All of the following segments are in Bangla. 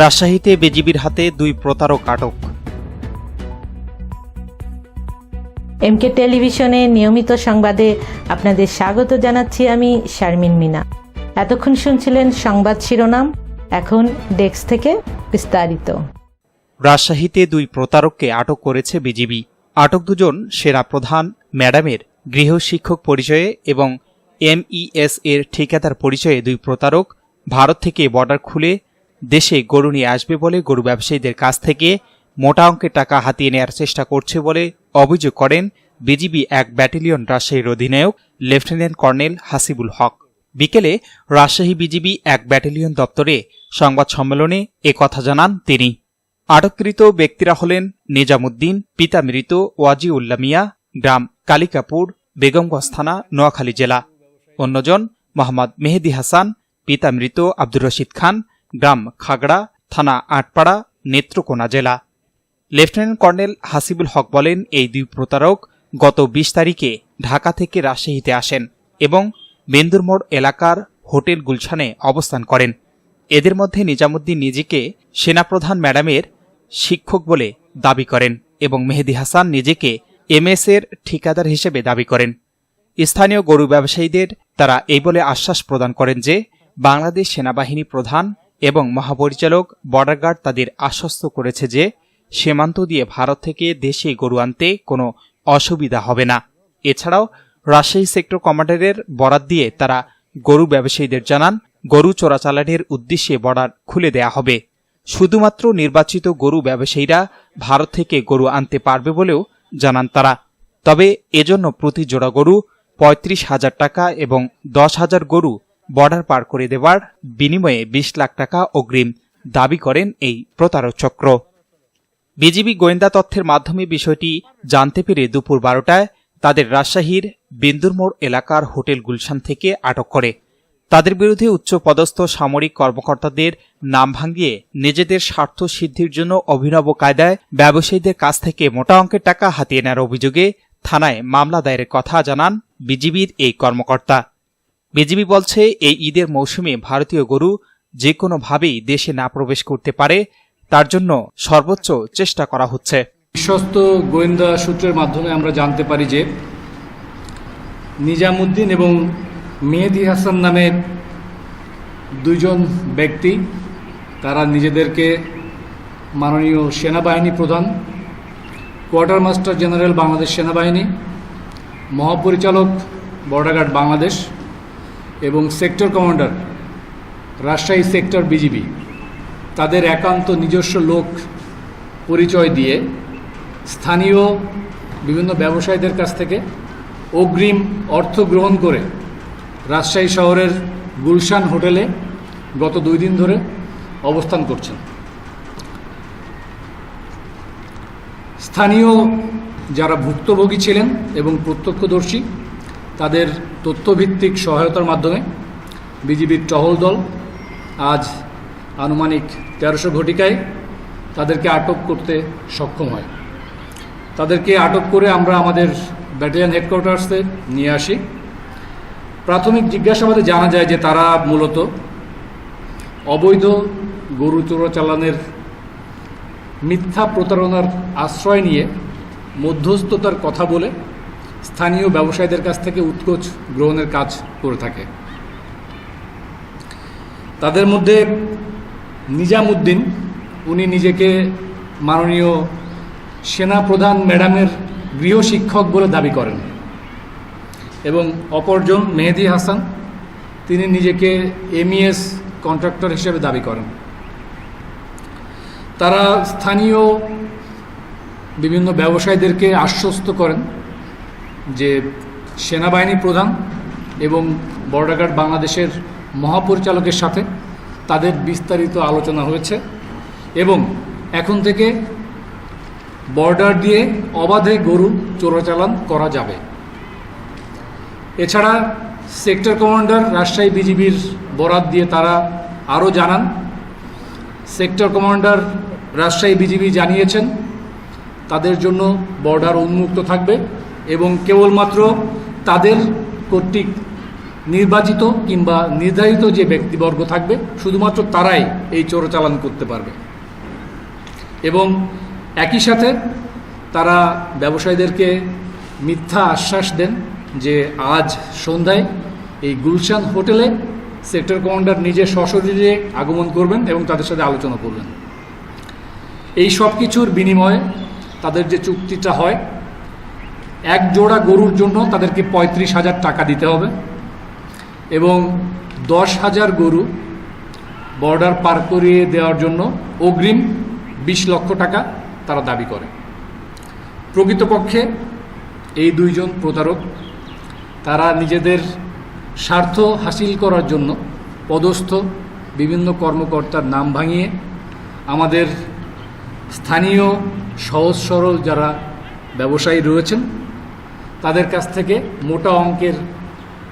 রাজশাহীতে বিজিবির হাতে দুই প্রতারক আটক। এমকে টেলিভিশনে নিয়মিত সংবাদে আপনাদের স্বাগত জানাচ্ছি আমি শারমিন মিনা। এতক্ষণ শুনছিলেন সংবাদ শিরোনাম এখন ডেস্ক থেকে বিস্তারিত। রাজশাহীতে দুই প্রতারককে আটক করেছে বিজিবি। আটক দুজন সেনা প্রধান ম্যাডামের গৃহশিক্ষক পরিচয়ে এবং এমইএস এর ঠিকাদার পরিচয়ে দুই প্রতারক ভারত থেকে বর্ডার খুলে দেশে গরু নিয়ে আসবে বলে গরু ব্যবসায়ীদের কাছ থেকে মোটা অঙ্কের টাকা হাতিয়ে নেয়ার চেষ্টা করছে বলে অভিযোগ করেন বিজিবি এক ব্যাটালিয়ন রাজশাহীর অধিনায়ক, লেফটেন্যান্ট কর্নেল হাসিবুল হক। বিকেলে রাজশাহী বিজিবি এক ব্যাটালিয়ন দপ্তরে সংবাদ সম্মেলনে কথা জানান তিনি। আটককৃত ব্যক্তিরা হলেন নিজামুদ্দিন, পিতা মৃত ওয়াজি উল্লা মিয়া, গ্রাম কালিকাপুর, বেগমগঞ্জ থানা, নোয়াখালী জেলা। অন্যজন, মোহাম্মদ মেহেদি হাসান, পিতা মৃত আব্দুর রশিদ খান গ্রাম খাগড়া, থানা আটপাড়া, নেত্রকোনা জেলা। লেফটেন্যান্ট কর্নেল হাসিবুল হক বলেন, এই দুই প্রতারক গত বিশ তারিখে ঢাকা থেকে রাজশাহীতে আসেন এবং বেন্দুরমোড় এলাকার হোটেল গুলশানে অবস্থান করেন। এদের মধ্যে নিজামুদ্দিন নিজেকে সেনাপ্রধান ম্যাডামের শিক্ষক বলে দাবি করেন এবং মেহেদি হাসান নিজেকে এমএস এর ঠিকাদার হিসেবে দাবি করেন। স্থানীয় গরু ব্যবসায়ীদের তারা এই বলে আশ্বাস প্রদান করেন যে, বাংলাদেশ সেনাবাহিনী প্রধান এবং মহাপরিচালক বর্ডার গার্ড তাদের আশ্বস্ত করেছে যে সীমান্ত দিয়ে ভারত থেকে দেশে গরু আনতে কোনো অসুবিধা হবে না। এছাড়াও রাজশাহী সেক্টর কমান্ডারের বরাত দিয়ে তারা গরু ব্যবসায়ীদের জানান, গরু চোরাচালানের উদ্দেশ্যে বর্ডার খুলে দেয়া হবে। শুধুমাত্র নির্বাচিত গরু ব্যবসায়ীরা ভারত থেকে গরু আনতে পারবে বলেও জানান তারা। তবে এজন্য প্রতি জোড়া গরু পঁয়ত্রিশ হাজার টাকা এবং দশ হাজার গরু বর্ডার পার করে দেওয়ার বিনিময়ে বিশ লাখ টাকা অগ্রিম দাবি করেন এই প্রতারক চক্র। বিজিবি গোয়েন্দা তথ্যের মাধ্যমে বিষয়টি জানতে পেরে দুপুর বারোটায় তাদের রাজশাহীর বিন্দুরমোড় এলাকার হোটেল গুলশান থেকে আটক করে। তাদের বিরুদ্ধে উচ্চ পদস্থ সামরিক কর্মকর্তাদের নাম ভাঙিয়ে নিজেদের স্বার্থ সিদ্ধির জন্য অভিনব কায়দায় ব্যবসায়ীদের কাছ থেকে মোটা অঙ্কের টাকা হাতিয়ে নেওয়ার অভিযোগে থানায় মামলা দায়েরের কথা জানান বিজিবির এই কর্মকর্তা। বিজিবি বলছে, এই ঈদের মৌসুমে ভারতীয় গরু যে কোনোভাবেই দেশে না প্রবেশ করতে পারে, তার জন্য সর্বোচ্চ চেষ্টা করা হচ্ছে। বিশ্বস্ত গোয়েন্দা সূত্রের মাধ্যমে আমরা জানতে পারি যে, নিজামুদ্দিন এবং মেহেদি হাসান নামের দুইজন ব্যক্তি, তারা নিজেদেরকে মাননীয় সেনাবাহিনী প্রধান, কোয়ার্টার মাস্টার জেনারেল বাংলাদেশ সেনাবাহিনী, মহাপরিচালক বর্ডার গার্ড বাংলাদেশ এবং sector commander, Rajshahi sector BGB, তাদের একান্ত নিজস্ব লোক পরিচয় দিয়ে স্থানীয় বিভিন্ন ব্যবসায়ীদের কাছ থেকে অগ্রিম অর্থ গ্রহণ করে রাজশাহী শহরের গুলশান হোটেলে গত দুই দিন ধরে অবস্থান করছেন। স্থানীয় যারা ভুক্তভোগী ছিলেন এবং প্রত্যক্ষদর্শী তাদের তথ্যভিত্তিক সহায়তার মাধ্যমে বিজিবির টহল দল আজ আনুমানিক তেরোশো ঘটিকায় তাদেরকে আটক করতে সক্ষম হয়। তাদেরকে আটক করে আমরা আমাদের ব্যাটালিয়ান হেডকোয়ার্টার্সে নিয়ে আসি। প্রাথমিক জিজ্ঞাসাবাদে জানা যায় যে তারা মূলত অবৈধ গরু চোরাচালানের মিথ্যা প্রতারণার আশ্রয় নিয়ে মধ্যস্থতার কথা বলে স্থানীয় ব্যবসায়ীদের কাছ থেকে উৎকোচ গ্রহণের কাজ করে থাকে। তাদের মধ্যে নিজামুদ্দিন, উনি নিজেকে মাননীয় সেনা প্রধান ম্যাডামের গৃহশিক্ষক বলে দাবি করেন এবং অপরজন মেহেদি হাসান, তিনি নিজেকে এমইএস কন্ট্রাক্টর হিসেবে দাবি করেন। তারা স্থানীয় বিভিন্ন ব্যবসায়ীদেরকে আশ্বস্ত করেন যে সেনাবাহিনী প্রধান এবং বর্ডার গার্ড বাংলাদেশের মহাপরিচালকের সাথে তাদের বিস্তারিত আলোচনা হয়েছে এবং এখন থেকে বর্ডার দিয়ে অবাধে গরু চোরাচালান করা যাবে। এছাড়া সেক্টর কমান্ডার রাজশাহী বিজিবির বরাত দিয়ে তারা আরও জানান, সেক্টর কমান্ডার রাজশাহী বিজিবি জানিয়েছেন, তাদের জন্য বর্ডার উন্মুক্ত থাকবে। এবং কেবলমাত্র তাদের কর্তৃক নির্বাচিত কিংবা নির্ধারিত যে ব্যক্তিবর্গ থাকবে, শুধুমাত্র তারাই এই চোরাচালান করতে পারবে। এবং একই সাথে তারা ব্যবসায়ীদেরকে মিথ্যা আশ্বাস দেন যে আজ সন্ধ্যায় এই গুলশান হোটেলে সেক্টর কমান্ডার নিজে সশরীরে আগমন করবেন এবং তাদের সাথে আলোচনা করবেন। এই সব কিছুর বিনিময়ে তাদের যে চুক্তিটা হয় এক জোড়া গরুর জন্য তাদেরকে পঁয়ত্রিশ হাজার টাকা দিতে হবে এবং দশ হাজার গরু বর্ডার পার করিয়ে দেওয়ার জন্য অগ্রিম বিশ লক্ষ টাকা তারা দাবি করে। প্রকৃতপক্ষে এই দুইজন প্রতারক, তারা নিজেদের স্বার্থ হাসিল করার জন্য পদস্থ, বিভিন্ন কর্মকর্তার নাম ভাঙিয়ে আমাদের স্থানীয় সহজ সরল যারা ব্যবসায়ী রয়েছেন তাদের কাছ থেকে মোটা অঙ্কের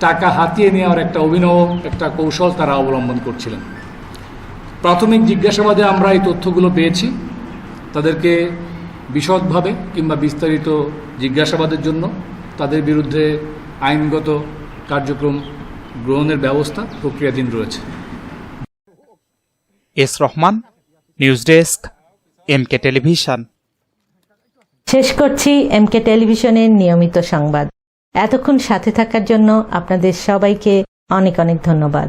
টাকা হাতিয়ে নেওয়ার একটা অভিনব, একটা কৌশল তারা অবলম্বন করছিলেন। প্রাথমিক জিজ্ঞাসাবাদে আমরা এই তথ্যগুলো পেয়েছি। তাদেরকে বিশদভাবে কিংবা বিস্তারিত জিজ্ঞাসাবাদের জন্য তাদের বিরুদ্ধে আইনগত কার্যক্রম গ্রহণের ব্যবস্থা প্রক্রিয়াধীন রয়েছে। S Rahman, news desk MK television. শেষ করছি এমকে টেলিভিশনের নিয়মিত সংবাদ। এতক্ষণ সাথে থাকার জন্য আপনাদের সবাইকে অনেক অনেক ধন্যবাদ।